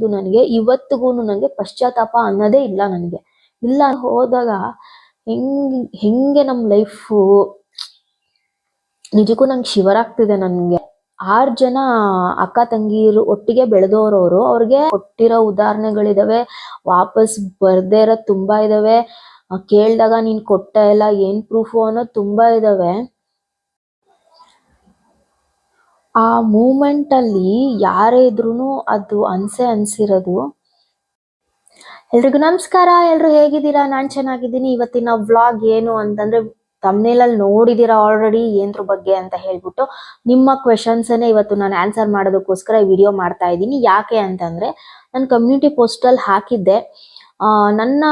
ಆಗಿದ್ದು ನನಗೆ ಇವತ್ತಿಗೂ ನನಗೆ ಪಶ್ಚಾತ್ತಾಪ ಅನ್ನೋದೇ ಇಲ್ಲ ನನಗೆ. ಇಲ್ಲ ಹೋದಾಗ ಹೆಂಗ್, ಹೆಂಗೆ ನಮ್ಮ ಲೈಫು ನಿಜಕ್ಕೂ ನಂಗೆ ಶಿವರಾಗ್ತಿದೆ ನನಗೆ. ಆರು ಜನ ಅಕ್ಕ ತಂಗಿರು ಒಟ್ಟಿಗೆ ಬೆಳೆದವರವರು ಅವ್ರಿಗೆ ಕೊಟ್ಟಿರೋ ಉದಾಹರಣೆಗಳಿದಾವೆ. ವಾಪಸ್ ಬರ್ದೇ ಇರೋ ತುಂಬಾ ಇದಾವೆ. ಕೇಳಿದಾಗ ನೀನು ನೀನ್ ಕೊಟ್ಟ ಎಲ್ಲ ಏನು ಪ್ರೂಫು ಅನ್ನೋದು ತುಂಬಾ ಇದಾವೆ. ಆ ಮೂಮೆಂಟ್ ಅಲ್ಲಿ ಯಾರೇ ಇದ್ರೂನು ಅದು ಅನ್ಸೆ ಅನ್ಸಿರೋದು. ಎಲ್ರಿಗೂ ನಮಸ್ಕಾರ, ಎಲ್ರು ಹೇಗಿದ್ದೀರಾ? ನಾನ್ ಚೆನ್ನಾಗಿದ್ದೀನಿ. ಇವತ್ತಿನ ವ್ಲಾಗ್ ಏನು ಅಂತಂದ್ರೆ ತಮ್ನೇಲಲ್ಲಿ ನೋಡಿದಿರಾ ಆಲ್ರೆಡಿ ಏನ್ರ ಬಗ್ಗೆ ಅಂತ ಹೇಳ್ಬಿಟ್ಟು ನಿಮ್ಮ ಕ್ವೆಶನ್ಸ್ ಇವತ್ತು ನಾನು ಆನ್ಸರ್ ಮಾಡೋದಕ್ಕೋಸ್ಕರ ವಿಡಿಯೋ ಮಾಡ್ತಾ ಇದ್ದೀನಿ. ಯಾಕೆ ಅಂತಂದ್ರೆ, ನಾನು ಕಮ್ಯುನಿಟಿ ಪೋಸ್ಟಲ್ಲಿ ಹಾಕಿದ್ದೆ. ನನ್ನ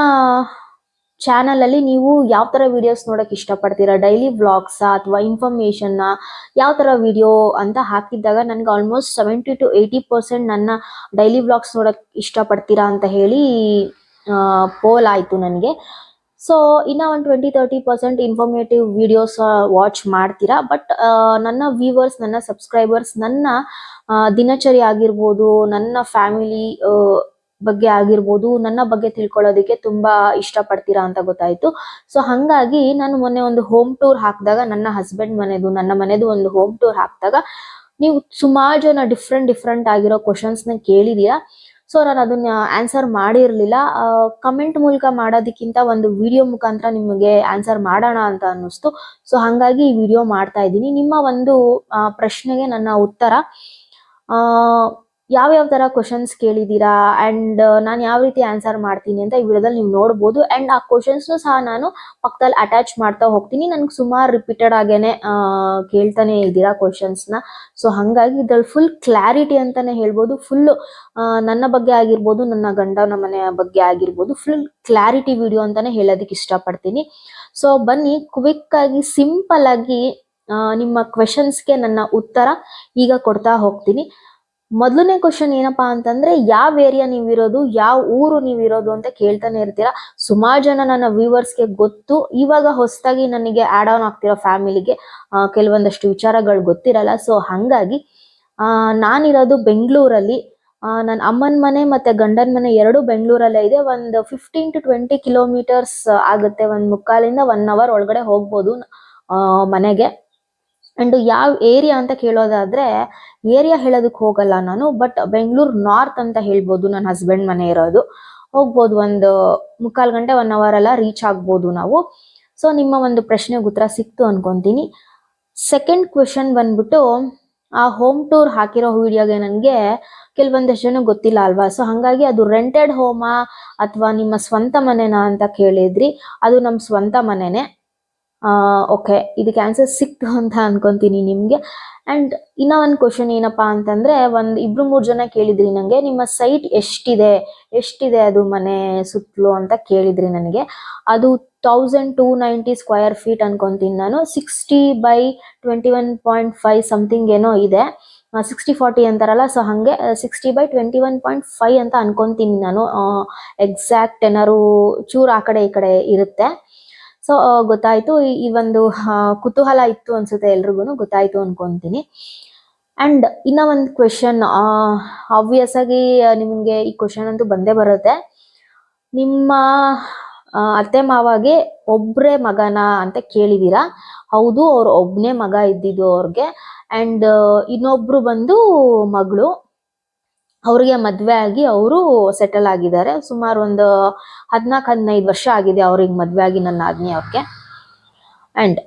ಚಾನಲ್ ಅಲ್ಲಿ ನೀವು ಯಾವ ತರ ವಿಡಿಯೋಸ್ ನೋಡಕ್ ಇಷ್ಟಪಡ್ತೀರಾ? ಡೈಲಿ ವ್ಲಾಗ್ಸ್ ಅಥವಾ ಇನ್ಫಾರ್ಮೇಶನ್ ಯಾವ ತರ ವಿಡಿಯೋ ಅಂತ ಹಾಕಿದ್ದಾಗ ನನಗೆ almost seventy to eighty percent ನನ್ನ ಡೈಲಿ ವ್ಲಾಗ್ಸ್ ನೋಡಕ್ ಇಷ್ಟಪಡ್ತೀರಾ ಅಂತ ಹೇಳಿ ಪೋಲ್ ಆಯ್ತು ನನಗೆ. ಸೊ ಇನ್ನ ಒಂದು twenty thirty percent informative videos watch ಮಾಡ್ತೀರಾ? ಬಟ್ ನನ್ನ ವ್ಯೂವರ್ಸ್ ನನ್ನ ಸಬ್ಸ್ಕ್ರೈಬರ್ಸ್ ನನ್ನ ದಿನಚರಿ ಆಗಿರ್ಬೋದು, ನನ್ನ ಫ್ಯಾಮಿಲಿ ಬಗ್ಗೆ ಆಗಿರ್ಬೋದು, ನನ್ನ ಬಗ್ಗೆ ತಿಳ್ಕೊಳ್ಳೋದಕ್ಕೆ ತುಂಬಾ ಇಷ್ಟ ಪಡ್ತೀರಾ ಅಂತ ಗೊತ್ತಾಯ್ತು. ಸೊ ಹಂಗಾಗಿ ನಾನು ಮೊನ್ನೆ ಒಂದು ಹೋಮ್ ಟೂರ್ ಹಾಕಿದಾಗ ನನ್ನ ಹಸ್ಬೆಂಡ್ ಮನೆದು, ನನ್ನ ಮನೆದು ಒಂದು ಹೋಮ್ ಟೂರ್ ಹಾಕಿದಾಗ ನೀವು ಸುಮಾರು ಜನ ಡಿಫ್ರೆಂಟ್ ಡಿಫ್ರೆಂಟ್ ಆಗಿರೋ ಕ್ವಶನ್ಸ್ನ ಕೇಳಿದೀರಾ. ಸೊ ನಾನು ಅದನ್ನ ಆನ್ಸರ್ ಮಾಡಿರ್ಲಿಲ್ಲ. ಕಮೆಂಟ್ ಮೂಲಕ ಮಾಡೋದಕ್ಕಿಂತ ಒಂದು ವಿಡಿಯೋ ಮುಖಾಂತರ ನಿಮಗೆ ಆನ್ಸರ್ ಮಾಡೋಣ ಅಂತ ಅನ್ನಿಸ್ತು. ಸೊ ಹಂಗಾಗಿ ಈ ವಿಡಿಯೋ ಮಾಡ್ತಾ ಇದ್ದೀನಿ. ನಿಮ್ಮ ಒಂದು ಪ್ರಶ್ನೆಗೆ ನನ್ನ ಉತ್ತರ ಆ, ಯಾವ ತರ ಕ್ವಶನ್ಸ್ ಕೇಳಿದೀರಾ? ಅಂಡ್ ನಾನು ಯಾವ ರೀತಿ ಆನ್ಸರ್ ಮಾಡ್ತೀನಿ ಅಂತ ಈ ವಿಡಿಯೋದಲ್ಲಿ ನೀವು ನೋಡ್ಬೋದು. ಅಂಡ್ ಆ ಕ್ವಶನ್ಸ್ ಸಹ ನಾನು ಪಕ್ಕದಲ್ಲಿ ಅಟ್ಯಾಚ್ ಮಾಡ್ತಾ ಹೋಗ್ತೀನಿ. ನನ್ಗೆ ಸುಮಾರು ರಿಪೀಟೆಡ್ ಆಗೇನೆ ಕೇಳ್ತಾನೆ ಇದ್ದೀರಾ ಕ್ವಶನ್ಸ್ನ. ಸೊ ಹಂಗಾಗಿ ಇದ್ರಲ್ಲಿ ಫುಲ್ ಕ್ಲಾರಿಟಿ ಅಂತಾನೆ ಹೇಳ್ಬೋದು. ಫುಲ್ ನನ್ನ ಬಗ್ಗೆ ಆಗಿರ್ಬೋದು ನನ್ನ ಗಂಡನ ಮನೆಯ ಬಗ್ಗೆ ಆಗಿರ್ಬೋದು. ಫುಲ್ ಕ್ಲಾರಿಟಿ ವಿಡಿಯೋ ಅಂತಾನೆ ಹೇಳೋದಕ್ಕೆ ಇಷ್ಟಪಡ್ತೀನಿ. ಸೊ ಬನ್ನಿ ಕ್ವಿಕ್ ಆಗಿ ಸಿಂಪಲ್ ಆಗಿ ನಿಮ್ಮ ಕ್ವೆಶನ್ಸ್ಗೆ ನನ್ನ ಉತ್ತರ ಈಗ ಕೊಡ್ತಾ ಹೋಗ್ತೀನಿ. ಮೊದಲನೇ ಕ್ವಶನ್ ಏನಪ್ಪಾ ಅಂತಂದ್ರೆ, ಯಾವ ಏರಿಯಾ ನೀವಿರೋದು, ಯಾವ ಊರು ನೀವಿರೋದು ಅಂತ ಕೇಳ್ತಾನೆ ಇರ್ತೀರಾ? ಸುಮಾರು ಜನ ನನ್ನ ವ್ಯೂವರ್ಸ್ಗೆ ಗೊತ್ತು. ಇವಾಗ ಹೊಸದಾಗಿ ನನಗೆ ಆಡ್ ಆನ್ ಆಗ್ತಿರೋ ಫ್ಯಾಮಿಲಿಗೆ ಕೆಲವೊಂದಷ್ಟು ವಿಚಾರಗಳು ಗೊತ್ತಿರಲ್ಲ. ಸೊ ಹಂಗಾಗಿ ನಾನಿರೋದು ಬೆಂಗಳೂರಲ್ಲಿ. ನನ್ನ ಅಮ್ಮನ ಮನೆ ಮತ್ತೆ ಗಂಡನ ಮನೆ ಎರಡು ಬೆಂಗಳೂರಲ್ಲೇ ಇದೆ. ಒಂದು ಫಿಫ್ಟೀನ್ ಟು ಟ್ವೆಂಟಿ ಕಿಲೋಮೀಟರ್ಸ್ ಆಗುತ್ತೆ. ಒಂದು ಮುಕ್ಕಾಲಿಂದ ಒನ್ ಅವರ್ ಒಳಗಡೆ ಹೋಗ್ಬೋದು ಮನೆಗೆ. ಅಂಡ್ ಯಾವ ಏರಿಯಾ ಅಂತ ಕೇಳೋದಾದ್ರೆ ಏರಿಯಾ ಹೇಳೋದಕ್ಕೆ ಹೋಗಲ್ಲ ನಾನು ಬಟ್ ಬೆಂಗಳೂರು ನಾರ್ತ್ ಅಂತ ಹೇಳ್ಬೋದು ನನ್ನ ಹಸ್ಬೆಂಡ್ ಮನೆ ಇರೋದು. ಹೋಗ್ಬೋದು ಒಂದು ಮುಕ್ಕಾಲು ಗಂಟೆ ಒನ್ ಅವರ್ ಎಲ್ಲ ರೀಚ್ ಆಗ್ಬೋದು ನಾವು. ಸೊ ನಿಮ್ಮ ಒಂದು ಪ್ರಶ್ನೆಗೆ ಉತ್ತರ ಸಿಕ್ತು ಅನ್ಕೊಂತೀನಿ. ಸೆಕೆಂಡ್ ಕ್ವೆಶನ್ ಬಂದ್ಬಿಟ್ಟು, ಆ ಹೋಮ್ ಟೂರ್ ಹಾಕಿರೋ ವಿಡಿಯೋಗೆ ನನಗೆ ಕೆಲವೊಂದಷ್ಟು ಜನ ಗೊತ್ತಿಲ್ಲ ಅಲ್ವಾ? ಸೊ ಹಂಗಾಗಿ ಅದು ರೆಂಟೆಡ್ ಹೋಮಾ ಅಥವಾ ನಿಮ್ಮ ಸ್ವಂತ ಮನೆನಾ ಅಂತ ಕೇಳಿದ್ರಿ. ಅದು ನಮ್ಮ ಸ್ವಂತ ಮನೆನೇ. ಓಕೆ ಇದಕ್ಕೆ ಆನ್ಸರ್ ಸಿಕ್ತು ಅಂತ ಅನ್ಕೊಂತೀನಿ ನಿಮಗೆ. ಆ್ಯಂಡ್ ಇನ್ನ ಒಂದು ಕ್ವಶನ್ ಏನಪ್ಪ ಅಂತಂದ್ರೆ, ಒಂದು ಇಬ್ಬರು ಮೂರು ಜನ ಕೇಳಿದ್ರಿ ನನಗೆ ನಿಮ್ಮ ಸೈಟ್ ಎಷ್ಟಿದೆ? ಎಷ್ಟಿದೆ ಅದು ಮನೆ ಸುತ್ತಲೂ ಅಂತ ಕೇಳಿದ್ರಿ ನನಗೆ. ಅದು thousand two ninety square feet ಅನ್ಕೊಂತೀನಿ ನಾನು. Sixty by twenty one point five something ಏನೋ ಇದೆ. ಸಿಕ್ಸ್ಟಿ ಫಾರ್ಟಿ ಅಂತಾರಲ್ಲ ಸೊ ಹಾಗೆ sixty by twenty one point five ಅಂತ ಅನ್ಕೊಂತೀನಿ ನಾನು. ಎಕ್ಸಾಕ್ಟ್ ಏನಾದ್ರು ಚೂರು ಆ ಕಡೆ ಈ ಕಡೆ ಇರುತ್ತೆ. ಸೊ ಗೊತ್ತಾಯ್ತು. ಈ- ಒಂದು ಕುತೂಹಲ ಇತ್ತು ಅನ್ಸುತ್ತೆ ಎಲ್ರಿಗೂ ಗೊತ್ತಾಯ್ತು ಅನ್ಕೊಂತೀನಿ. ಅಂಡ್ ಇನ್ನ ಒಂದು ಕ್ವೆಶನ್ ಆಬ್ವಿಯಸ್ ಆಗಿ ನಿಮ್ಗೆ ಈ ಕ್ವೆಶನ್ ಅಂತೂ ಬಂದೇ ಬರುತ್ತೆ. ನಿಮ್ಮ ಅತ್ತೆ ಮಾವಾಗೆ ಒಬ್ರೇ ಮಗನ ಅಂತ ಕೇಳಿದೀರಾ? ಹೌದು, ಅವ್ರ ಒಬ್ನೇ ಮಗ ಇದ್ದಿದ್ದು ಅವ್ರಿಗೆ. ಅಂಡ್ ಇನ್ನೊಬ್ರು ಬಂದು ಮಗಳು. ಅವ್ರಿಗೆ ಮದ್ವೆ ಆಗಿ ಅವರು ಸೆಟಲ್ ಆಗಿದ್ದಾರೆ. ಸುಮಾರು ಒಂದು ಹದ್ನಾಲ್ಕು, ಹದಿನೈದು ವರ್ಷ ಆಗಿದೆ ಅವ್ರಿಗೆ ಮದ್ವೆ ಆಗಿ ನನ್ನ ಆಜ್ಞೆ ಅವ್ರಿಗೆ. ಅಂಡ್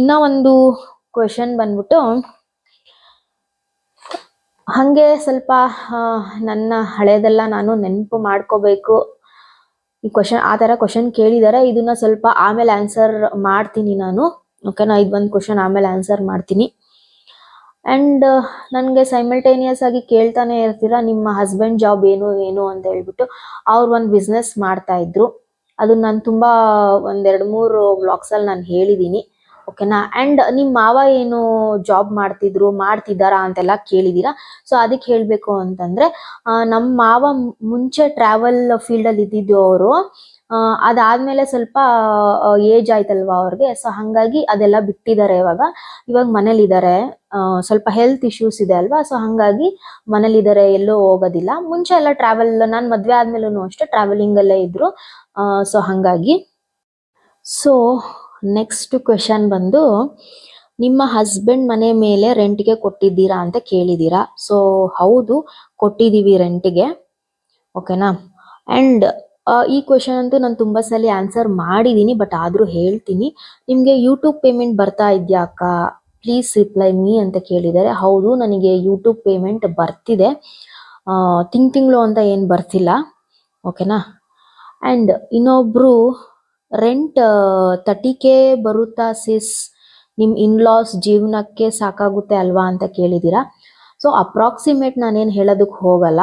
ಇನ್ನ ಒಂದು ಕ್ವೆಶನ್ ಬಂದ್ಬಿಟ್ಟು, ಹಂಗೆ ಸ್ವಲ್ಪ ನನ್ನ ಹಳೆಯದೆಲ್ಲ ನಾನು ನೆನಪು ಮಾಡ್ಕೋಬೇಕು. ಈ ಕ್ವಶನ್ ಆ ತರ ಕ್ವಶನ್ ಕೇಳಿದಾರೆ ಇದನ್ನ ಸ್ವಲ್ಪ ಆಮೇಲೆ ಆನ್ಸರ್ ಮಾಡ್ತೀನಿ ನಾನು. ಓಕೆನಾ ಇದು ಒಂದು ಕ್ವಶನ್ ಆಮೇಲೆ ಆನ್ಸರ್ ಮಾಡ್ತೀನಿ. ಅಂಡ್ ನನಗೆ ಸೈಮಲ್ಟೇನಿಯಸ್ ಆಗಿ ಕೇಳ್ತಾನೆ ಇರ್ತೀರಾ, ನಿಮ್ಮ ಹಸ್ಬೆಂಡ್ ಜಾಬ್ ಏನು ಏನು ಅಂತ ಹೇಳ್ಬಿಟ್ಟು ಅವ್ರು ಒಂದು ಬಿಸ್ನೆಸ್ ಮಾಡ್ತಾ ಇದ್ರು. ಅದನ್ನ ನಾನು ತುಂಬಾ ಒಂದೆರಡು ಮೂರು ಬ್ಲಾಗ್ಸಲ್ಲಿ ನಾನು ಹೇಳಿದೀನಿ. ಓಕೆನಾ? ಅಂಡ್ ನಿಮ್ಮ ಮಾವ ಏನು ಜಾಬ್ ಮಾಡ್ತಿದ್ರು, ಮಾಡ್ತಿದ್ದಾರಾ ಅಂತೆಲ್ಲ ಕೇಳಿದೀರಾ? ಸೊ ಅದಕ್ಕೆ ಹೇಳಬೇಕು ಅಂತಂದ್ರೆ ನಮ್ಮ ನಮ್ ಮಾವ ಮುಂಚೆ ಟ್ರಾವೆಲ್ ಫೀಲ್ಡ್ ಅಲ್ಲಿ ಇದ್ದಿದ್ದು ಅವರು. ಅದಾದ್ಮೇಲೆ ಸ್ವಲ್ಪ ಏಜ್ ಆಯ್ತಲ್ವಾ ಅವ್ರಿಗೆ. ಸೊ ಹಾಗಾಗಿ ಅದೆಲ್ಲ ಬಿಟ್ಟಿದ್ದಾರೆ ಇವಾಗ. ಇವಾಗ ಮನೇಲಿದ್ದಾರೆ. ಸ್ವಲ್ಪ ಹೆಲ್ತ್ ಇಶ್ಯೂಸ್ ಇದೆ ಅಲ್ವಾ? ಸೊ ಹಾಗಾಗಿ ಮನೇಲಿದ್ದಾರೆ, ಎಲ್ಲೂ ಹೋಗೋದಿಲ್ಲ. ಮುಂಚೆ ಎಲ್ಲ ಟ್ರಾವೆಲ್ ನಾನು ಮದುವೆ ಆದ್ಮೇಲೂ ಅಷ್ಟೇ ಟ್ರಾವೆಲಿಂಗ್ ಅಲ್ಲೇ ಇದ್ರು. ಸೊ ಹಾಗಾಗಿ. ಸೊ ನೆಕ್ಸ್ಟ್ ಕ್ವೆಶನ್ ಬಂದು, ನಿಮ್ಮ ಹಸ್ಬೆಂಡ್ ಮನೆ ಮೇಲೆ ರೆಂಟ್ಗೆ ಕೊಟ್ಟಿದ್ದೀರಾ ಅಂತ ಕೇಳಿದ್ದೀರಾ ಸೊ ಹೌದು ಕೊಟ್ಟಿದ್ದೀವಿ ರೆಂಟ್ಗೆ ಓಕೆನಾ ಆ್ಯಂಡ್ ಈ ಕ್ವೆಶನ್ ಅಂತೂ ನಾನು ತುಂಬ ಸಲ ಆನ್ಸರ್ ಮಾಡಿದ್ದೀನಿ ಬಟ್ ಆದರೂ ಹೇಳ್ತೀನಿ. ನಿಮಗೆ ಯೂಟ್ಯೂಬ್ ಪೇಮೆಂಟ್ ಬರ್ತಾ ಇದೆಯಾ ಅಕ್ಕ? ಪ್ಲೀಸ್ ರಿಪ್ಲೈ ಮೀ ಅಂತ ಕೇಳಿದ್ದಾರೆ. ಹೌದು, ನನಗೆ ಯೂಟ್ಯೂಬ್ ಪೇಮೆಂಟ್ ಬರ್ತಿದೆ. ತಿಂಗ್ ತಿಂಗಳು ಅಂತ ಏನು ಬರ್ತಿಲ್ಲ. ಓಕೆನಾ ಆ್ಯಂಡ್ ಇನ್ನೊಬ್ರು ರೆಂಟ್ ತರ್ಟಿ ಕೆ ಬರುತ್ತಾ ಸಿಸ್ ನಿಮ್ ಇನ್ಲಾಸ್ ಜೀವನಕ್ಕೆ ಸಾಕಾಗುತ್ತೆ ಅಲ್ವಾ ಅಂತ ಕೇಳಿದ್ದೀರಾ ಸೊ ಅಪ್ರಾಕ್ಸಿಮೇಟ್ ನಾನೇನು ಹೇಳೋದಕ್ಕೆ ಹೋಗಲ್ಲ.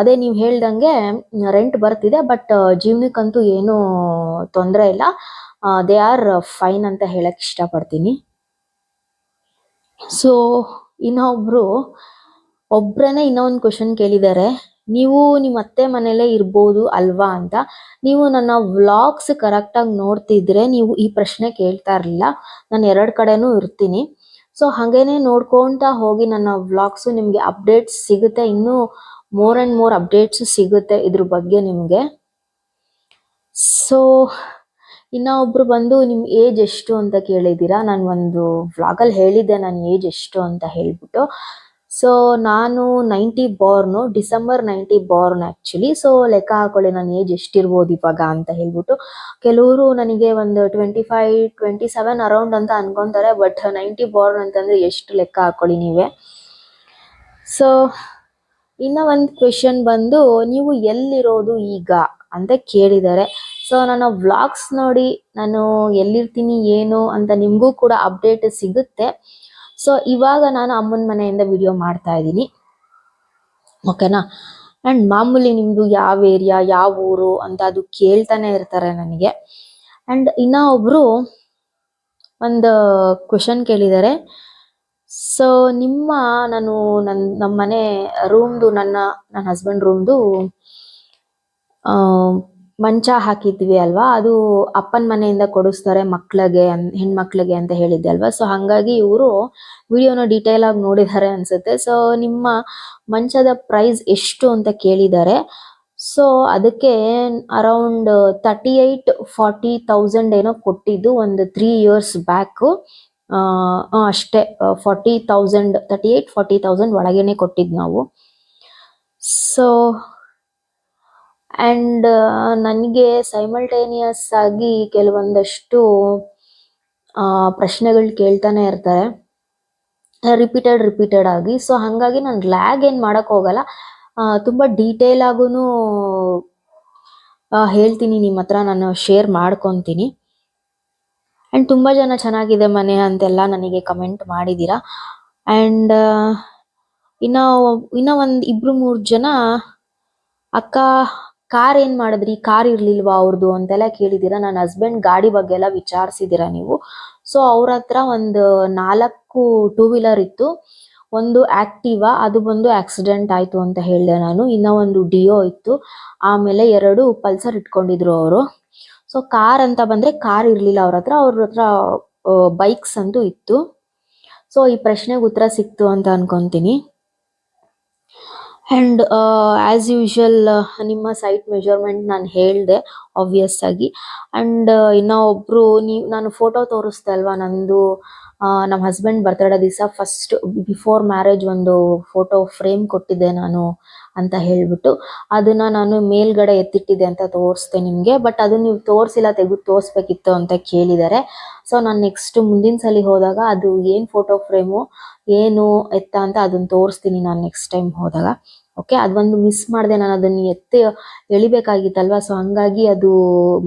ಅದೇ ನೀವು ಹೇಳ್ದಂಗೆ ರೆಂಟ್ ಬರ್ತಿದೆ ಬಟ್ ಜೀವನಕ್ಕಂತೂ ಏನು ತೊಂದರೆ ಇಲ್ಲ. ದೇ ಆರ್ ಫೈನ್ ಅಂತ ಹೇಳಕ್ಕೆ ಇಷ್ಟಪಡ್ತೀನಿ. ಸೊ ಇನ್ನೊಬ್ರು ಒಬ್ರೇ ಇನ್ನೊಂದು ಕ್ವಶನ್ ಕೇಳಿದ್ದಾರೆ ನೀವು ನಿಮ್ಮ ಅತ್ತೆ ಮನೆಯಲ್ಲೇ ಇರ್ಬೋದು ಅಲ್ವಾ ಅಂತ. ನೀವು ನನ್ನ ವ್ಲಾಗ್ಸ್ ಕರೆಕ್ಟಾಗಿ ನೋಡ್ತಿದ್ರೆ ನೀವು ಈ ಪ್ರಶ್ನೆ ಕೇಳ್ತಾ ಇರಲಿಲ್ಲ. ನಾನು ಎರಡು ಕಡೆನೂ ಇರ್ತೀನಿ. ಸೊ ಹಾಗೇನೆ ನೋಡ್ಕೊತಾ ಹೋಗಿ ನನ್ನ ವ್ಲಾಗ್ಸು ನಿಮಗೆ ಅಪ್ಡೇಟ್ಸ್ ಸಿಗುತ್ತೆ. ಇನ್ನೂ ಮೋರ್ ಆ್ಯಂಡ್ ಮೋರ್ ಅಪ್ಡೇಟ್ಸ್ ಸಿಗುತ್ತೆ ಇದ್ರ ಬಗ್ಗೆ ನಿಮಗೆ. ಸೊ ಇನ್ನ ಒಬ್ರು ಬಂದು ನಿಮ್ಮ ಏಜ್ ಎಷ್ಟು ಅಂತ ಕೇಳಿದ್ದೀರಾ? ನಾನು ಒಂದು ವ್ಲಾಗಲ್ಲಿ ಹೇಳಿದ್ದೆ ನನ್ನ ಏಜ್ ಎಷ್ಟು ಅಂತ ಹೇಳ್ಬಿಟ್ಟು. ಸೊ ನಾನು ninety born December ninety born actually so ಲೆಕ್ಕ ಹಾಕೊಳ್ಳಿ, ನಾನು ಏಜ್ ಎಷ್ಟಿರ್ಬೋದು ಇವಾಗ ಅಂತ ಹೇಳ್ಬಿಟ್ಟು. ಕೆಲವರು ನನಗೆ ಒಂದು twenty five twenty seven around ಅಂತ ಅನ್ಕೊಂತಾರೆ ಬಟ್ ನೈಂಟಿ ಬಾರ್ನ್ ಅಂತಂದ್ರೆ ಎಷ್ಟು ಲೆಕ್ಕ ಹಾಕೊಳ್ಳಿ ನೀವೇ? ಸೊ ಇನ್ನ ಒಂದು ಕ್ವೆಶನ್ ಬಂದು, ನೀವು ಎಲ್ಲಿರೋದು ಈಗ ಅಂತ ಕೇಳಿದ್ದಾರೆ ಸೊ ನನ್ನ ವ್ಲಾಗ್ಸ್ ನೋಡಿ ನಾನು ಎಲ್ಲಿರ್ತೀನಿ, ಏನು ಅಂತ ನಿಮಗೂ ಕೂಡ ಅಪ್ಡೇಟ್ ಸಿಗುತ್ತೆ. ಸೊ ಇವಾಗ ನಾನು ಅಮ್ಮನ ಮನೆಯಿಂದ ವಿಡಿಯೋ ಮಾಡ್ತಾ ಇದ್ದೀನಿ. ಓಕೆನಾ ಅಂಡ್ ಮಾಮೂಲಿ ನಿಮ್ದು ಯಾವ ಏರಿಯಾ ಯಾವ ಊರು ಅಂತ ಅದು ಕೇಳ್ತಾನೆ ಇರ್ತಾರೆ ನನಗೆ. ಅಂಡ್ ಇನ್ನ ಒಬ್ಬರು ಒಂದು ಕ್ವೆಶನ್ ಕೇಳಿದ್ದಾರೆ. ಸೊ ನಿಮ್ಮ ನಾನು ನನ್ನ ನಮ್ಮ ಮನೆ ರೂಮ್ದು ನನ್ನ ನನ್ನ ಹಸ್ಬೆಂಡ್ ರೂಮ್ದು ಮಂಚ ಹಾಕಿದ್ವಿ ಅಲ್ವಾ? ಅದು ಅಪ್ಪನ ಮನೆಯಿಂದ ಕೊಡಿಸ್ತಾರೆ ಮಕ್ಳಿಗೆ ಅನ್- ಹೆಣ್ಮಕ್ಳಿಗೆ ಅಂತ ಹೇಳಿದ್ದೆ ಅಲ್ವಾ? ಸೊ ಹಂಗಾಗಿ ಇವರು ವಿಡಿಯೋನ ಡೀಟೇಲ್ ಆಗಿ ನೋಡಿದ್ದಾರೆ ಅನ್ಸುತ್ತೆ. ಸೊ ನಿಮ್ಮ ಮಂಚದ ಪ್ರೈಸ್ ಎಷ್ಟು ಅಂತ ಕೇಳಿದ್ದಾರೆ. ಸೊ ಅದಕ್ಕೆ around thirty eight forty thousand ಏನೋ ಕೊಟ್ಟಿದ್ದು ಒಂದು ತ್ರೀ ಇಯರ್ಸ್ ಬ್ಯಾಕ್ ಅಷ್ಟೇ forty thousand thirty eight forty thousand ಒಳಗೇನೆ ಕೊಟ್ಟಿದ್ದು ನಾವು. ಸೊ ಅಂಡ್ ನನಗೆ ಸೈಮಲ್ಟೇನಿಯಸ್ ಆಗಿ ಕೆಲವೊಂದಷ್ಟು ಪ್ರಶ್ನೆಗಳು ಕೇಳ್ತಾನೆ ಇರ್ತಾರೆ. ರಿಪೀಟೆಡ್ ರಿಪೀಟೆಡ್ ಆಗಿ. ಸೊ ಹಾಗಾಗಿ ನಾನು ಲ್ಯಾಗ್ ಏನು ಮಾಡೋಕ್ಕೆ ಹೋಗಲ್ಲ. ತುಂಬ ಡೀಟೇಲ್ ಆಗೂ ಹೇಳ್ತೀನಿ. ನಿಮ್ಮ ಹತ್ರ ನಾನು ಶೇರ್ ಮಾಡ್ಕೊತೀನಿ. ಆ್ಯಂಡ್ ತುಂಬ ಜನ ಚೆನ್ನಾಗಿದೆ ಮನೆ ಅಂತೆಲ್ಲ ನನಗೆ ಕಮೆಂಟ್ ಮಾಡಿದ್ದೀರಾ ಆ್ಯಂಡ್ ಇನ್ನು ಇನ್ನೂ ಒಂದು ಇಬ್ಬರು ಮೂರು ಜನ ಅಕ್ಕ ಕಾರ್ ಏನ್ ಮಾಡಿದ್ರಿ? ಕಾರ್ ಇರ್ಲಿಲ್ವಾ ಅವ್ರದ್ದು ಅಂತೆಲ್ಲ ಕೇಳಿದ್ದೀರಾ. ನನ್ನ ಹಸ್ಬೆಂಡ್ ಗಾಡಿ ಬಗ್ಗೆ ಎಲ್ಲ ವಿಚಾರಿಸಿದ್ದೀರಾ ನೀವು? ಸೊ ಅವ್ರ ಹತ್ರ ಒಂದು ನಾಲ್ಕು ಟೂ ವೀಲರ್ ಇತ್ತು. ಒಂದು ಆಕ್ಟಿವಾ ಅದು ಬಂದು ಆಕ್ಸಿಡೆಂಟ್ ಆಯ್ತು ಅಂತ ಹೇಳಿದೆ ನಾನು. ಇನ್ನ ಒಂದು ಡಿಯೋ ಇತ್ತು. ಆಮೇಲೆ ಎರಡು ಪಲ್ಸರ್ ಇಟ್ಕೊಂಡಿದ್ರು ಅವರು. ಸೊ ಕಾರ್ ಅಂತ ಬಂದ್ರೆ ಕಾರ್ ಇರ್ಲಿಲ್ಲ ಅವ್ರ ಹತ್ರ. ಅವ್ರ ಹತ್ರ ಬೈಕ್ಸ್ ಅಂತೂ ಇತ್ತು. ಸೊ ಈ ಪ್ರಶ್ನೆಗೆ ಉತ್ತರ ಸಿಕ್ತು ಅಂತ ಅನ್ಕೊಂತೀನಿ. ಅಂಡ್ ಆಸ್ ಯೂಶಲ್ ನಿಮ್ಮ ಸೈಟ್ ಮೆಜರ್ಮೆಂಟ್ ನಾನು ಹೇಳಿದೆ ಆಬ್ವಿಯಸ್ ಆಗಿ. ಅಂಡ್ ಇನ್ನ ಒಬ್ರು ನೀವು ನಾನು ಫೋಟೋ ತೋರಿಸ್ದೆ ಅಲ್ವಾ, ನಂದು ನಮ್ಮ ಹಸ್ಬೆಂಡ್ ಬರ್ತಡೇ ದಿವಸ ಫಸ್ಟ್ ಬಿಫೋರ್ ಮ್ಯಾರೇಜ್ ಒಂದು ಫೋಟೋ ಫ್ರೇಮ್ ಕೊಟ್ಟಿದ್ದೆ ನಾನು ಅಂತ ಹೇಳ್ಬಿಟ್ಟು. ಅದನ್ನ ನಾನು ಮೇಲ್ಗಡೆ ಎತ್ತಿಟ್ಟಿದ್ದೆ ಅಂತ ತೋರಿಸ್ದೆ ನಿಮಗೆ ಬಟ್ ಅದನ್ನ ನೀವು ತೋರಿಸಿಲ್ಲ, ತೆಗೆದು ತೋರಿಸ್ಬೇಕಿತ್ತು ಅಂತ ಕೇಳಿದ್ದಾರೆ. ಸೊ ನಾನು ನೆಕ್ಸ್ಟ್ ಮುಂದಿನ ಸಲ ಹೋದಾಗ ಅದು ಏನು ಫೋಟೋ ಫ್ರೇಮು ಏನು ಎತ್ತ ಅಂತ ಅದನ್ನ ತೋರಿಸ್ತೀನಿ ನಾನು ನೆಕ್ಸ್ಟ್ ಟೈಮ್ ಹೋದಾಗ. ಓಕೆ? ಅದೊಂದು ಮಿಸ್ ಮಾಡಿದೆ ನಾನು ಅದನ್ನ ಎತ್ತಿ ಎಳಿಬೇಕಾಗಿತ್ತಲ್ವಾ? ಸೊ ಹಂಗಾಗಿ ಅದು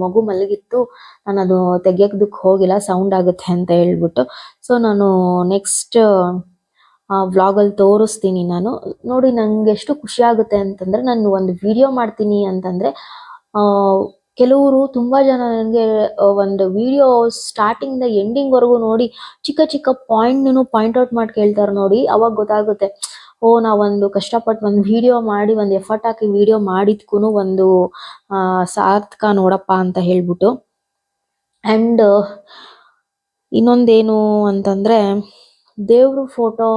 ಮಗು ಮಲಗಿತ್ತು. ನಾನು ಅದು ತೆಗಿಯೋದಕ್ಕೆ ಹೋಗಿಲ್ಲ ಸೌಂಡ್ ಆಗುತ್ತೆ ಅಂತ ಹೇಳ್ಬಿಟ್ಟು. ಸೊ ನಾನು ನೆಕ್ಸ್ಟ್ ವ್ಲಾಗಲ್ಲಿ ತೋರಿಸ್ತೀನಿ ನಾನು. ನೋಡಿ, ನಂಗೆ ಎಷ್ಟು ಖುಷಿ ಆಗುತ್ತೆ ಅಂತಂದ್ರೆ, ನಾನು ಒಂದು ವಿಡಿಯೋ ಮಾಡ್ತೀನಿ ಅಂತಂದ್ರೆ ಕೆಲವರು ತುಂಬಾ ಜನ ನನಗೆ ಒಂದು ವಿಡಿಯೋ ಸ್ಟಾರ್ಟಿಂಗ್ ಎಂಡಿಂಗ್ವರೆಗೂ ಎಂಡಿಂಗ್ ವರೆಗೂ ನೋಡಿ, ಚಿಕ್ಕ ಚಿಕ್ಕ ಪಾಯಿಂಟ್ ಪಾಯಿಂಟ್ ಔಟ್ ಮಾಡಿ ಕೇಳ್ತಾರೆ ನೋಡಿ. ಅವಾಗ ಗೊತ್ತಾಗುತ್ತೆ. ಓ ನಾವೊಂದು ಕಷ್ಟಪಟ್ಟು ಒಂದು ವಿಡಿಯೋ ಮಾಡಿ, ಒಂದು ಎಫರ್ಟ್ ಹಾಕಿ ವಿಡಿಯೋ ಮಾಡಿದ್ಕೂ ಒಂದು ಸಾರ್ಥಕ ನೋಡಪ್ಪ ಅಂತ ಹೇಳ್ಬಿಟ್ಟು. ಆ್ಯಂಡ್ ಇನ್ನೊಂದೇನು ಅಂತಂದರೆ, ದೇವ್ರ ಫೋಟೋ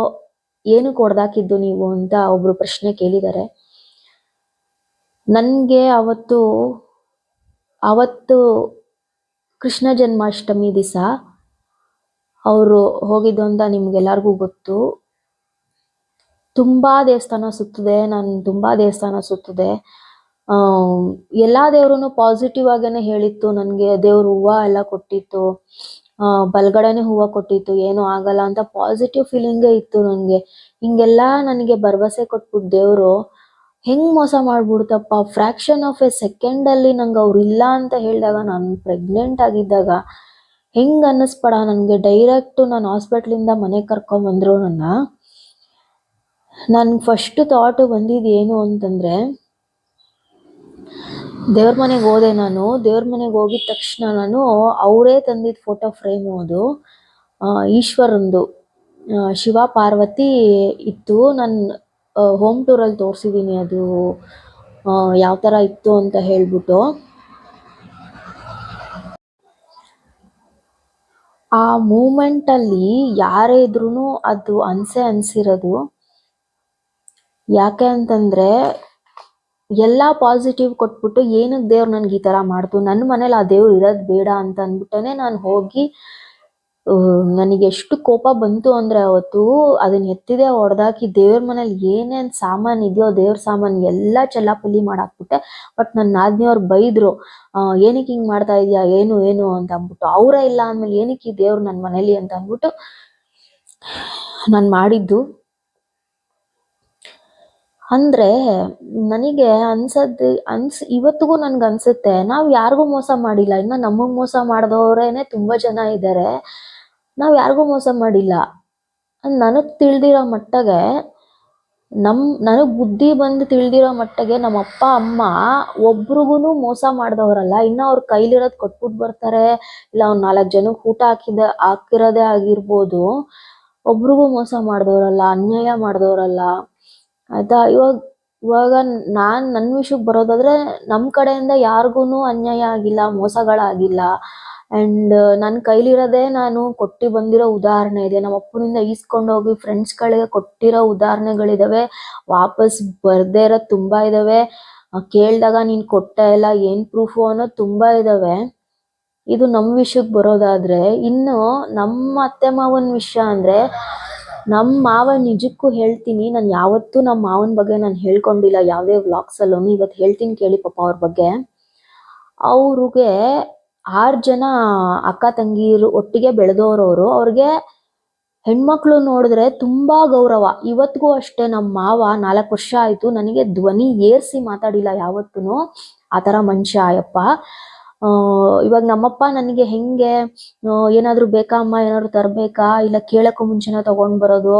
ಏನು ಕೊಡ್ದಾಕಿದ್ದು ನೀವು ಅಂತ ಒಬ್ರು ಪ್ರಶ್ನೆ ಕೇಳಿದ್ದಾರೆ ನನಗೆ ಅವತ್ತು ಅವತ್ತು ಕೃಷ್ಣ ಜನ್ಮಾಷ್ಟಮಿ ದಿವಸ ಅವರು ಹೋಗಿದ್ದು ಅಂತ ನಿಮ್ಗೆಲ್ಲರಿಗೂ ಗೊತ್ತು. ತುಂಬಾ ದೇವಸ್ಥಾನ ಸುತ್ತದೆ, ನಾನು ತುಂಬಾ ದೇವಸ್ಥಾನ ಸುತ್ತದೆ. ಎಲ್ಲ ದೇವ್ರು ಪಾಸಿಟಿವ್ ಆಗೇನೆ ಹೇಳಿತ್ತು ನನಗೆ. ದೇವ್ರು ಹೂವ ಎಲ್ಲ ಕೊಟ್ಟಿತ್ತು. ಬಲ್ಗಡೆನೆ ಹೂವ ಕೊಟ್ಟಿತ್ತು. ಏನು ಆಗಲ್ಲ ಅಂತ ಪಾಸಿಟಿವ್ ಫೀಲಿಂಗೇ ಇತ್ತು ನನಗೆ. ಹಿಂಗೆಲ್ಲಾ ನನಗೆ ಭರವಸೆ ಕೊಟ್ಬಿಟ್ಟು ದೇವ್ರು, ಹೆಂಗ್ ಮೋಸ ಮಾಡ್ಬಿಡ್ತಪ್ಪ? ಫ್ರಾಕ್ಷನ್ ಆಫ್ ಎ ಸೆಕೆಂಡ್ ಅಲ್ಲಿ ನಂಗೆ ಅವ್ರು ಇಲ್ಲ ಅಂತ ಹೇಳಿದಾಗ ನಾನು ಪ್ರೆಗ್ನೆಂಟ್ ಆಗಿದ್ದಾಗ ಹೆಂಗ್ ಅನ್ನಿಸ್ಬೇಡ ನನಗೆ. ಡೈರೆಕ್ಟ್ ನಾನು ಹಾಸ್ಪಿಟ್ಲಿಂದ ಮನೆಗೆ ಕರ್ಕೊಂಡ್ ಬಂದ್ರು ನನ್ನ. ನನ್ ಫಸ್ಟ್ ಥಾಟ್ ಬಂದಿದ್ದು ಏನು ಅಂತಂದ್ರೆ, ದೇವ್ರ ಮನೆಗೆ ಹೋದೆ ನಾನು. ದೇವ್ರ ಮನೆಗೆ ಹೋಗಿದ ತಕ್ಷಣ ನಾನು ಅವರೇ ತಂದಿದ್ದ ಫೋಟೋ ಫ್ರೇಮ್ ಅದು ಈಶ್ವರಂದು. ಶಿವ ಪಾರ್ವತಿ ಇತ್ತು. ನಾನು ಹೋಮ್ ಟೂರಲ್ಲಿ ತೋರಿಸಿದ್ದೀನಿ ಅದು ಯಾವ ಥರ ಇತ್ತು ಅಂತ ಹೇಳ್ಬಿಟ್ಟು. ಆ ಮೂಮೆಂಟಲ್ಲಿ ಯಾರೇ ಇದ್ರೂ ಅದು ಅನ್ಸೆ ಅನ್ಸಿರೋದು. ಯಾಕೆ ಅಂತಂದ್ರೆ ಎಲ್ಲ ಪಾಸಿಟಿವ್ ಕೊಟ್ಬಿಟ್ಟು ಏನಕ್ಕೆ ದೇವ್ರು ನನ್ಗೆ ಈ ತರ ಮಾಡ್ತು? ನನ್ನ ಮನೇಲಿ ಆ ದೇವ್ರು ಇರೋದು ಬೇಡ ಅಂತ ಅಂದ್ಬಿಟ್ಟೇ ನಾನು ಹೋಗಿ ನನಗೆ ಎಷ್ಟು ಕೋಪ ಬಂತು ಅಂದ್ರೆ ಅವತ್ತು ಅದನ್ನ ಎತ್ತಿದೆ ಹೊಡೆದಾಕಿ ದೇವ್ರ ಮನೇಲಿ ಏನೇನು ಸಾಮಾನು ಇದೆಯೋ ದೇವ್ರ ಸಾಮಾನು ಎಲ್ಲ ಚೆಲ್ಲಾಪಲ್ಲಿ ಮಾಡಾಕ್ಬಿಟ್ಟೆ. ಬಟ್ ನನ್ನ ನಾದಿನಿಯವ್ರು ಬೈದ್ರು ಏನಕ್ಕೆ ಹಿಂಗೆ ಮಾಡ್ತಾ ಇದ್ಯಾ, ಏನು ಏನು ಅಂತ ಅಂದ್ಬಿಟ್ಟು. ಅವರೇ ಇಲ್ಲ ಅಂದ್ಮೇಲೆ ಏನಕ್ಕೆ ಈ ದೇವ್ರು ನನ್ನ ಮನೇಲಿ ಅಂತ ಅಂದ್ಬಿಟ್ಟು ನಾನು ಮಾಡಿದ್ದು. ಅಂದ್ರೆ ನನಗೆ ಅನ್ಸದ್ ಅನ್ಸ್, ಇವತ್ತಿಗೂ ನನ್ಗೆ ಅನ್ಸುತ್ತೆ, ನಾವು ಯಾರಿಗೂ ಮೋಸ ಮಾಡಿಲ್ಲ. ಇನ್ನ ನಮಗ್ ಮೋಸ ಮಾಡಿದವರೇನೆ ತುಂಬಾ ಜನ ಇದ್ದಾರೆ ನಾವು ಯಾರಿಗೂ ಮೋಸ ಮಾಡಿಲ್ಲ. ನನಗ್ ತಿಳಿದಿರೋ ಮಟ್ಟಗೆ, ನಮ್, ನನಗ್ ಬುದ್ಧಿ ಬಂದು ತಿಳಿದಿರೋ ಮಟ್ಟಗೆ ನಮ್ಮ ಅಪ್ಪ, ಅಮ್ಮ ಒಬ್ರಿಗೂನು ಮೋಸ ಮಾಡಿದವರಲ್ಲ. ಇನ್ನ ಅವ್ರ ಕೈಲಿರೋದ್ ಕೊಟ್ಬಿಟ್ಟು ಬರ್ತಾರೆ. ಇಲ್ಲ ಅವ್ರು ನಾಲ್ಕು ಜನಕ್ಕೆ ಊಟ ಹಾಕಿದ, ಹಾಕಿರೋದೇ ಆಗಿರ್ಬೋದು. ಒಬ್ರಿಗೂ ಮೋಸ ಮಾಡಿದವರಲ್ಲ, ಅನ್ಯಾಯ ಮಾಡ್ದವ್ರಲ್ಲ. ಆಯ್ತಾ? ಇವಾಗ ಇವಾಗ ನಾನ್ ನನ್ ವಿಷಯಕ್ಕೆ ಬರೋದಾದ್ರೆ ನಮ್ ಕಡೆಯಿಂದ ಯಾರಿಗೂ ಅನ್ಯಾಯ ಆಗಿಲ್ಲ, ಮೋಸಗಳಾಗಿಲ್ಲ. ಅಂಡ್ ನನ್ನ ಕೈಲಿರೋದೇ ನಾನು ಕೊಟ್ಟಿ ಬಂದಿರೋ ಉದಾಹರಣೆ ಇದೆ. ನಮ್ಮ ಅಪ್ಪನಿಂದ ಈಸ್ಕೊಂಡು ಹೋಗಿ ಫ್ರೆಂಡ್ಸ್ಗಳಿಗೆ ಕೊಟ್ಟಿರೋ ಉದಾಹರಣೆಗಳಿದಾವೆ. ವಾಪಸ್ ಬರ್ದೇ ಇರೋ ತುಂಬಾ ಇದಾವೆ. ಕೇಳಿದಾಗ ಕೇಳ್ದಾಗ ನೀನ್ ಕೊಟ್ಟ ಇಲ್ಲ ಏನ್ ಪ್ರೂಫು ಅನ್ನೋ ತುಂಬಾ ಇದಾವೆ. ಇದು ನಮ್ಮ ವಿಷಯಕ್ಕೆ ಬರೋದಾದ್ರೆ ಇನ್ನು ನಮ್ಮ ಅತ್ತೆ ಮಾವನ ವಿಷಯ ಅಂದ್ರೆ ನಮ್ ಮಾವ ನಿಜಕ್ಕೂ ಹೇಳ್ತೀನಿ, ನಾನು ಯಾವತ್ತೂ ನಮ್ಮ ಮಾವನ ಬಗ್ಗೆ ನಾನು ಹೇಳ್ಕೊಂಡಿಲ್ಲ, ಯಾವುದೇ ವ್ಲಾಗ್ಸಲ್ಲೂ ಇವತ್ತು ಹೇಳ್ತೀನಿ ಕೇಳಿ ಪಾಪ ಅವ್ರ ಬಗ್ಗೆ. ಅವ್ರಿಗೆ ಆರು ಜನ ಅಕ್ಕ ತಂಗಿಯರು ಒಟ್ಟಿಗೆ ಬೆಳೆದವರವರು ಅವ್ರು ಅವ್ರಿಗೆ ಹೆಣ್ಮಕ್ಳು ನೋಡಿದ್ರೆ ತುಂಬ ಗೌರವ. ಇವತ್ತಿಗೂ ಅಷ್ಟೇ ನಮ್ಮ ಮಾವ ನಾಲ್ಕು ವರ್ಷ ಆಯಿತು, ನನಗೆ ಧ್ವನಿ ಏರಿಸಿ ಮಾತಾಡಿಲ್ಲ ಯಾವತ್ತೂ ಆ ಥರ ಮನುಷ್ಯ ಅಯ್ಯಪ್ಪ ಇವಾಗ ನಮ್ಮಪ್ಪ ನನಗೆ ಹೆಂಗೆ ಏನಾದರೂ ಬೇಕಾ ಅಮ್ಮ, ಏನಾದ್ರು ತರ್ಬೇಕಾ? ಇಲ್ಲ ಕೇಳಕ್ಕೂ ಮುಂಚೆನೇ ತಗೊಂಡ್ ಬರೋದು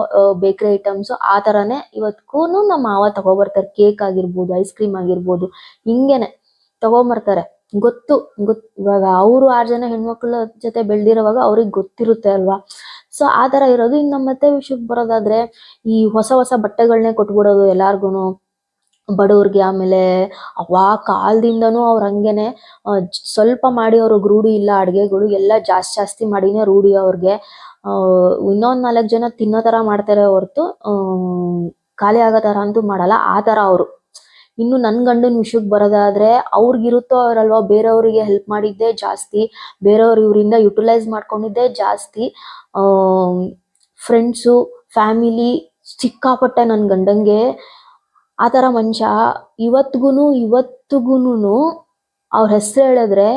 ಬೇಕರಿ ಐಟಮ್ಸ್ ಆ ತರಾನೇ ಇವತ್ತಿಗೂ ನಮ್ಮ ಮಾವ ತಗೊಬರ್ತಾರೆ. ಕೇಕ್ ಆಗಿರ್ಬೋದು ಐಸ್ ಕ್ರೀಮ್ ಆಗಿರ್ಬೋದು, ಹಿಂಗೇನೆ ತಗೊಂಬರ್ತಾರೆ. ಗೊತ್ತು, ಗೊತ್, ಇವಾಗ ಅವರು ಆರ್ ಜನ ಹೆಣ್ಮಕ್ಳ ಜೊತೆ ಬೆಳ್ದಿರೋವಾಗ ಅವ್ರಿಗೆ ಗೊತ್ತಿರುತ್ತೆ ಅಲ್ವಾ? ಸೊ ಆ ತರ ಇರೋದು. ಇನ್ನು ಮತ್ತೆ ವಿಷಯಕ್ಕೆ ಬರೋದಾದ್ರೆ ಈ ಹೊಸ ಹೊಸ ಬಟ್ಟೆಗಳನ್ನೇ ಕೊಟ್ಬಿಡೋದು ಎಲ್ಲಾರ್ಗುನು. ಬಡವ್ರಿಗೆ ಆಮೇಲೆ ಅವಾ ಕಾಲದಿಂದನೂ ಅವ್ರ ಹಂಗೇನೆ ಸ್ವಲ್ಪ ಮಾಡಿ ಅವ್ರಿಗೆ ರೂಢಿ ಇಲ್ಲ ಅಡುಗೆಗಳು, ಎಲ್ಲ ಜಾಸ್ತಿ ಜಾಸ್ತಿ ಮಾಡಿನೇ ರೂಢಿ ಅವ್ರಿಗೆ. ಇನ್ನೊಂದ್ ನಾಲ್ಕು ಜನ ತಿನ್ನೋ ತರ ಮಾಡ್ತಾರೆ ಹೊರತು ಖಾಲಿ ಆಗೋ ತರ ಅಂತೂ ಮಾಡಲ್ಲ, ಆ ತರ ಅವರು. ಇನ್ನು ನನ್ ಗಂಡನ ವಿಷಯಕ್ಕೆ ಬರೋದಾದ್ರೆ ಅವ್ರಿಗಿರುತ್ತೋ ಅವರಲ್ವಾ, ಬೇರೆಯವರಿಗೆ ಹೆಲ್ಪ್ ಮಾಡಿದ್ದೇ ಜಾಸ್ತಿ, ಬೇರೆಯವ್ರು ಇವರಿಂದ ಯುಟಿಲೈಸ್ ಮಾಡ್ಕೊಂಡಿದ್ದೇ ಜಾಸ್ತಿ. ಫ್ರೆಂಡ್ಸು ಫ್ಯಾಮಿಲಿ ಸಿಕ್ಕಾಪಟ್ಟೆ ನನ್ ಗಂಡಂಗೆ ಆ ಥರ ಮನುಷ್ಯ ಇವತ್ಗೂ ಇವತ್ತಿಗೂನು ಅವ್ರ ಹೆಸರು ಹೇಳಿದ್ರೆ,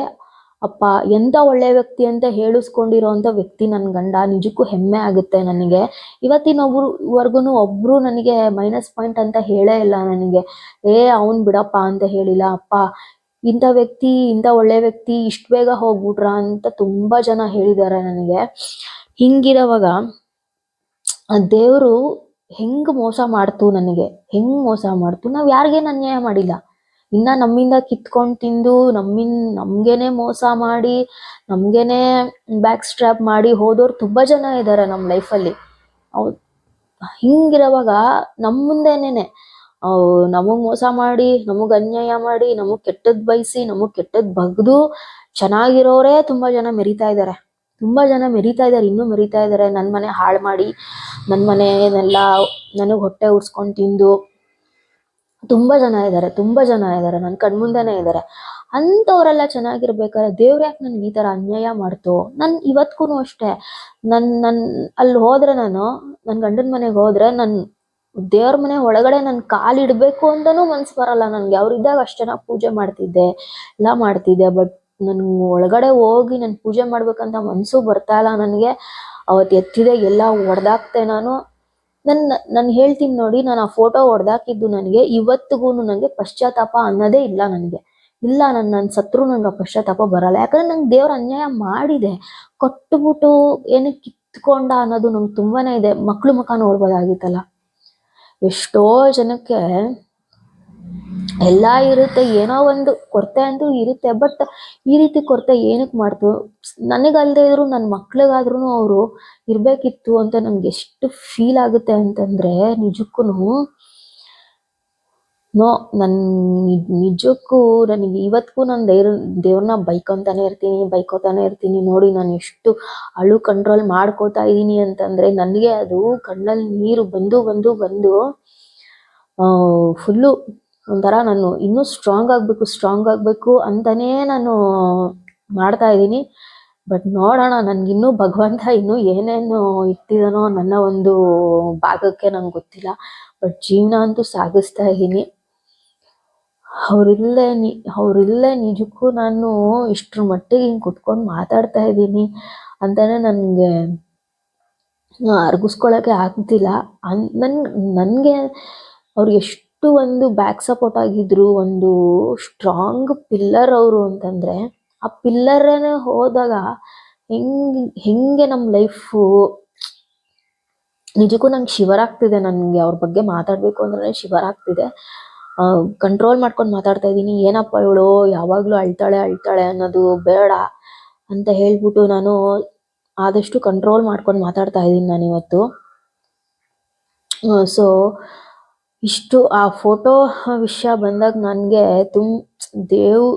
ಅಪ್ಪ ಎಂಥ ಒಳ್ಳೆ ವ್ಯಕ್ತಿ ಅಂತ ಹೇಳಿಸ್ಕೊಂಡಿರೋಂಥ ವ್ಯಕ್ತಿ ನನ್ನ ಗಂಡ, ನಿಜಕ್ಕೂ ಹೆಮ್ಮೆ ಆಗುತ್ತೆ ನನಗೆ. ಇವತ್ತಿನೊಬ್ರು ವರ್ಗುನು ಒಬ್ರು ನನಗೆ ಮೈನಸ್ ಪಾಯಿಂಟ್ ಅಂತ ಹೇಳೇ ಇಲ್ಲ ನನಗೆ. ಏ, ಅವ್ನು ಬಿಡಪ್ಪ ಅಂತ ಹೇಳಿಲ್ಲ, ಅಪ್ಪ, ಇಂಥ ವ್ಯಕ್ತಿ, ಇಂಥ ಒಳ್ಳೆ ವ್ಯಕ್ತಿ, ಇಷ್ಟು ಬೇಗ ಹೋಗ್ಬಿಟ್ರ ಅಂತ ತುಂಬ ಜನ ಹೇಳಿದ್ದಾರೆ ನನಗೆ. ಹಿಂಗಿರೋವಾಗ ದೇವ್ರು ಹೆಂಗ್ ಮೋಸ ಮಾಡ್ತು ನನಗೆ? ಹೆಂಗ್ ಮೋಸ ಮಾಡ್ತು? ನಾವ್ ಯಾರಿಗೇನು ಅನ್ಯಾಯ ಮಾಡಿಲ್ಲ. ಇನ್ನ ನಮ್ಮಿಂದ ಕಿತ್ಕೊಂಡ್ ತಿಂದು ನಮ್ಮಿನ್, ನಮ್ಗೇನೆ ಮೋಸ ಮಾಡಿ, ನಮ್ಗೇನೆ ಬ್ಯಾಕ್ ಸ್ಟ್ರಾಪ್ ಮಾಡಿ ಹೋದವ್ರು ತುಂಬಾ ಜನ ಇದಾರೆ ನಮ್ ಲೈಫಲ್ಲಿ ಅವ್ ಹಿಂಗಿರುವಾಗ ನಮ್ ಮುಂದೆನೇನೆ ನಮಗ್ ಮೋಸ ಮಾಡಿ, ನಮಗ್ ಅನ್ಯಾಯ ಮಾಡಿ, ನಮಗ್ ಕೆಟ್ಟದ್ ಬಯಸಿ ನಮಗ್ ಕೆಟ್ಟದ್ ಬಗ್ದು ಚೆನ್ನಾಗಿರೋರೇ ತುಂಬಾ ಜನ ಮೆರಿತಾ ಇದಾರೆ. ತುಂಬಾ ಜನ ಮೆರಿತಾ ಇದ್ದಾರೆ ಇನ್ನೂ ಮೆರಿತಾ ಇದ್ದಾರೆ ನನ್ನ ಮನೆ ಹಾಳು ಮಾಡಿ ನನ್ನ ಮನೆನೆಲ್ಲ ನನಗೆ ಹೊಟ್ಟೆ ಉರ್ಸ್ಕೊಂಡು ತಿಂದು ತುಂಬಾ ಜನ ಇದ್ದಾರೆ ತುಂಬಾ ಜನ ಇದಾರೆ, ನನ್ ಕಣ್ಮುಂದೆನೆ ಇದ್ದಾರೆ ಅಂಥವರೆಲ್ಲ ಚೆನ್ನಾಗಿರ್ಬೇಕಾದ್ರೆ ದೇವ್ರ ಯಾಕೆ ನನ್ಗೆ ಈ ತರ ಅನ್ಯಾಯ ಮಾಡ್ತು? ನನ್ ಇವತ್ತಿಗೂ ಅಷ್ಟೇ. ನನ್ನ ನನ್ನ ಅಲ್ಲಿ ಹೋದ್ರೆ ನಾನು ನನ್ನ ಗಂಡನ ಮನೆಗೆ ಹೋದ್ರೆ ನನ್ನ ದೇವ್ರ ಮನೆ ಒಳಗಡೆ ನನ್ನ ಕಾಲಿಡಬೇಕು ಅಂತಲೂ ಮನ್ಸು ಬರಲ್ಲ ನನಗೆ. ಅವ್ರಿದ್ದಾಗ ಅಷ್ಟ್ ಚೆನ್ನಾಗ್ ಪೂಜೆ ಮಾಡ್ತಿದ್ದೆ, ಎಲ್ಲ ಮಾಡ್ತಿದ್ದೆ ಬಟ್ ನನ್ ಒಳಗಡೆ ಹೋಗಿ ನಾನು ಪೂಜೆ ಮಾಡ್ಬೇಕಂತ ಮನ್ಸು ಬರ್ತಾ ಇಲ್ಲ ನನ್ಗೆ. ಅವತ್ ಎತ್ತಿದೆ, ಎಲ್ಲ ಒಡ್ದಾಕ್ತೆ ನಾನು. ನನ್ ನನ್ ಹೇಳ್ತೀನಿ ನೋಡಿ, ನಾನು ಆ ಫೋಟೋ ಹೊಡ್ದಾಕಿದ್ದು ನನಗೆ ಇವತ್ತಿಗೂ ನಂಗೆ ಪಶ್ಚಾತ್ತಾಪ ಅನ್ನೋದೇ ಇಲ್ಲ ನನಗೆ. ಇಲ್ಲ ನನ್ನ ನನ್ನ ಸತ್ರು ನಂಗೆ ಆ ಪಶ್ಚಾತ್ತಾಪ ಬರಲ್ಲ. ಯಾಕಂದ್ರೆ ನಂಗೆ ದೇವ್ರ ಅನ್ಯಾಯ ಮಾಡಿದೆ. ಕೊಟ್ಬಿಟ್ಟು ಏನು ಕಿತ್ಕೊಂಡ ಅನ್ನೋದು ನಂಗೆ ತುಂಬಾನೇ ಇದೆ. ಮಕ್ಳು ಮುಖ ನೋಡ್ಬೋದಾಗಿತ್ತಲ್ಲ. ಎಷ್ಟೋ ಜನಕ್ಕೆ ಎಲ್ಲಾ ಇರುತ್ತೆ, ಏನೋ ಒಂದು ಕೊರತೆ ಅಂತೂ ಇರುತ್ತೆ. ಬಟ್ ಈ ರೀತಿ ಕೊರತೆ ಏನಕ್ಕೆ ಮಾಡ್ತು? ನನಗಲ್ಲದೆ ಇದ್ರು ನನ್ನ ಮಕ್ಳಿಗಾದ್ರೂ ಅವರು ಇರಬೇಕಿತ್ತು ಅಂತ ನಮ್ಗೆ ಎಷ್ಟು ಫೀಲ್ ಆಗುತ್ತೆ ಅಂತಂದ್ರೆ ನಿಜಕ್ಕೂ ನೋ, ನನ್ ನಿಜ್ ನಿಜಕ್ಕೂ ನನಗೆ ಇವತ್ತಿಗೂ ನಾನು ದೇವ್ರ, ದೇವ್ರನ್ನ ಬೈಕೊಂತಾನೆ ಇರ್ತೀನಿ, ಬೈಕೋತಾನೆ ಇರ್ತೀನಿ. ನೋಡಿ, ನಾನು ಎಷ್ಟು ಅಳು ಕಂಟ್ರೋಲ್ ಮಾಡ್ಕೋತಾ ಇದ್ದೀನಿ ಅಂತಂದ್ರೆ, ನನಗೆ ಅದು ಕಣ್ಣಲ್ಲಿ ನೀರು ಬಂದು ಬಂದು ಬಂದು ಫುಲ್ಲು ಒಂಥರ ನಾನು ಇನ್ನೂ ಸ್ಟ್ರಾಂಗ್ ಆಗಬೇಕು ಸ್ಟ್ರಾಂಗ್ ಆಗಬೇಕು ಅಂತಲೇ ನಾನು ಮಾಡ್ತಾ ಇದ್ದೀನಿ. ಬಟ್ ನೋಡೋಣ ನನಗಿನ್ನೂ ಭಗವಂತ ಇನ್ನೂ ಏನೇನು ಇಟ್ಟಿದಾನೋ ನನ್ನ ಒಂದು ಭಾಗಕ್ಕೆ ನಂಗೆ ಗೊತ್ತಿಲ್ಲ. ಬಟ್ ಜೀವನ ಅಂತೂ ಸಾಗಿಸ್ತಾ ಇದ್ದೀನಿ. ಅವರಿಲ್ಲೇ ನಿ, ಅವರಿಲ್ಲೇ ನಿಜಕ್ಕೂ ನಾನು ಇಷ್ಟರ ಮಟ್ಟಿಗೆ ಹಿಂಗೆ ಕುತ್ಕೊಂಡು ಮಾತಾಡ್ತಾ ಇದ್ದೀನಿ ಅಂತಲೇ ನನಗೆ ಅರ್ಗಿಸ್ಕೊಳಕ್ಕೆ ಆಗ್ತಿಲ್ಲ. ಅನ್ ನನ್ ನನಗೆ ಅವ್ರು ಎಷ್ಟು ಒಂದು ಬ್ಯಾಕ್ ಸಪೋರ್ಟ್ ಆಗಿದ್ರು, ಒಂದು ಸ್ಟ್ರಾಂಗ್ ಪಿಲ್ಲರ್ ಅವರು ಅಂತಂದ್ರೆ, ಆ ಪಿಲ್ಲರ್ ಹೋದಾಗ ಹೆಂಗ್, ಹೆಂಗೆ ನಮ್ಮ ಲೈಫು ನಿಜಕ್ಕೂ ನಂಗೆ ಶಿವರ್ ಆಗ್ತಿದೆ ನನ್ಗೆ ಅವ್ರ ಬಗ್ಗೆ ಮಾತಾಡ್ಬೇಕು ಅಂದ್ರೆ ಶಿವರ್ ಆಗ್ತಿದೆ. ಕಂಟ್ರೋಲ್ ಮಾಡ್ಕೊಂಡು ಮಾತಾಡ್ತಾ ಇದ್ದೀನಿ. ಏನಪ್ಪ ಇವಳು? ಯಾವಾಗಲೂ ಅಳ್ತಾಳೆ ಅಳ್ತಾಳೆ ಅನ್ನೋದು ಬೇಡ ಅಂತ ಹೇಳ್ಬಿಟ್ಟು ನಾನು ಆದಷ್ಟು ಕಂಟ್ರೋಲ್ ಮಾಡ್ಕೊಂಡು ಮಾತಾಡ್ತಾ ಇದ್ದೀನಿ ನಾನು ಇವತ್ತು ಸೊ ಇಷ್ಟು ಆ ಫೋಟೋ ವಿಷಯ ಬಂದಾಗ ನನಗೆ ತುಂ, ದೇವ್,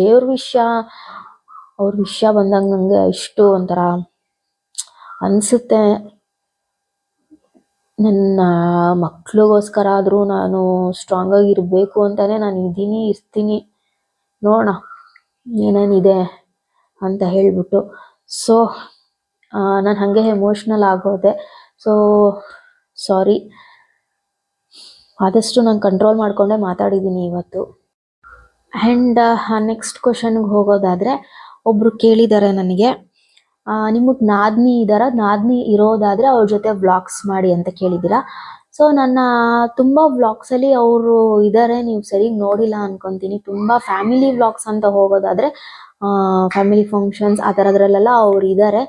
ದೇವ್ರ ವಿಷಯ, ಅವ್ರ ವಿಷಯ ಬಂದಾಗ ನನಗೆ ಇಷ್ಟು ಒಂಥರ ಅನಿಸುತ್ತೆ. ನನ್ನ ಮಕ್ಳಿಗೋಸ್ಕರ ಆದರೂ ನಾನು ಸ್ಟ್ರಾಂಗ್ ಆಗಿ ಇರಬೇಕು ಅಂತಾನೆ ನಾನು ಇದ್ದೀನಿ ಇರ್ತೀನಿ. ನೋಡೋಣ, ಏನೇನಿದೆ ಅಂತ ಹೇಳಿಬಿಟ್ಟು. ಸೊ ನಾನು ಹಾಗೆ ಎಮೋಷ್ನಲ್ ಆಗೋದೆ. ಸೊ ಸಾರಿ ಆದಷ್ಟು ನಾನು ಕಂಟ್ರೋಲ್ ಮಾಡ್ಕೊಂಡೇ ಮಾತಾಡಿದ್ದೀನಿ ಇವತ್ತು. ಆ್ಯಂಡ್ ನೆಕ್ಸ್ಟ್ ಕ್ವಶನ್ಗೆ ಹೋಗೋದಾದ್ರೆ ಒಬ್ರು ಕೇಳಿದ್ದಾರೆ ನನಗೆ ನಿಮಗೆ ನಾದ್ನಿ ಇದ್ದಾರ ನಾದ್ನಿ ಇರೋದಾದ್ರೆ ಅವ್ರ ಜೊತೆ ವ್ಲಾಗ್ಸ್ ಮಾಡಿ ಅಂತ ಕೇಳಿದ್ದೀರಾ? ಸೊ ನನ್ನ ತುಂಬ ವ್ಲಾಗ್ಸಲ್ಲಿ ಅವರು ಇದ್ದಾರೆ ನೀವು ಸರಿಯಾಗಿ ನೋಡಿಲ್ಲ ಅನ್ಕೊತೀನಿ. ತುಂಬ ಫ್ಯಾಮಿಲಿ ವ್ಲಾಗ್ಸ್ ಅಂತ ಹೋಗೋದಾದ್ರೆ ಫ್ಯಾಮಿಲಿ ಫಂಕ್ಷನ್ಸ್ ಆ ಥರದ್ರಲ್ಲೆಲ್ಲ ಅವ್ರು ಇದ್ದಾರೆ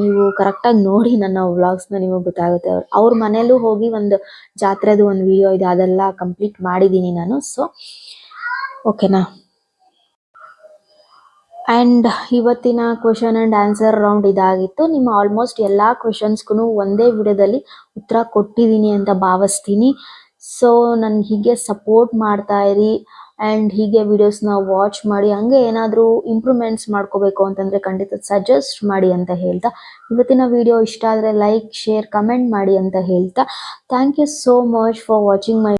ನೀವು ಕರೆಕ್ಟಾಗಿ ನೋಡಿ ನನ್ನ ವ್ಲಾಗ್ಸ್ನ ನಿಮಗೆ ಗೊತ್ತಾಗುತ್ತೆ. ಅವ್ರ ಮನೇಲೂ ಹೋಗಿ ಒಂದು ಜಾತ್ರೆದು ಒಂದು ವಿಡಿಯೋ ಇದೆ, ಅದೆಲ್ಲ ಕಂಪ್ಲೀಟ್ ಮಾಡಿದ್ದೀನಿ ನಾನು. ಸೊ ಓಕೆನಾ ಆ್ಯಂಡ್ ಇವತ್ತಿನ ಕ್ವಶನ್ ಆ್ಯಂಡ್ ಆನ್ಸರ್ ರೌಂಡ್ ಇದಾಗಿತ್ತು. ನಿಮ್ಮ ಆಲ್ಮೋಸ್ಟ್ ಎಲ್ಲ ಕ್ವಶನ್ಸ್ಗೂ ಒಂದೇ ವಿಡಿಯೋದಲ್ಲಿ ಉತ್ತರ ಕೊಟ್ಟಿದ್ದೀನಿ ಅಂತ ಭಾವಿಸ್ತೀನಿ. ಸೊ ನನಗೆ ಹೀಗೆ ಸಪೋರ್ಟ್ ಮಾಡ್ತಾ ಆ್ಯಂಡ್ ಹೀಗೆ ವಿಡಿಯೋಸ್ನ ವಾಚ್ ಮಾಡಿ, ಹಂಗೆ ಏನಾದರೂ ಇಂಪ್ರೂವ್ಮೆಂಟ್ಸ್ ಮಾಡ್ಕೋಬೇಕು ಅಂತಂದರೆ ಖಂಡಿತ ಸಜೆಸ್ಟ್ ಮಾಡಿ ಅಂತ ಹೇಳ್ತಾ. ಇವತ್ತಿನ ವಿಡಿಯೋ ಇಷ್ಟ ಆದರೆ ಲೈಕ್ ಶೇರ್ ಕಮೆಂಟ್ ಮಾಡಿ ಅಂತ ಹೇಳ್ತಾ. Thank you so much for watching my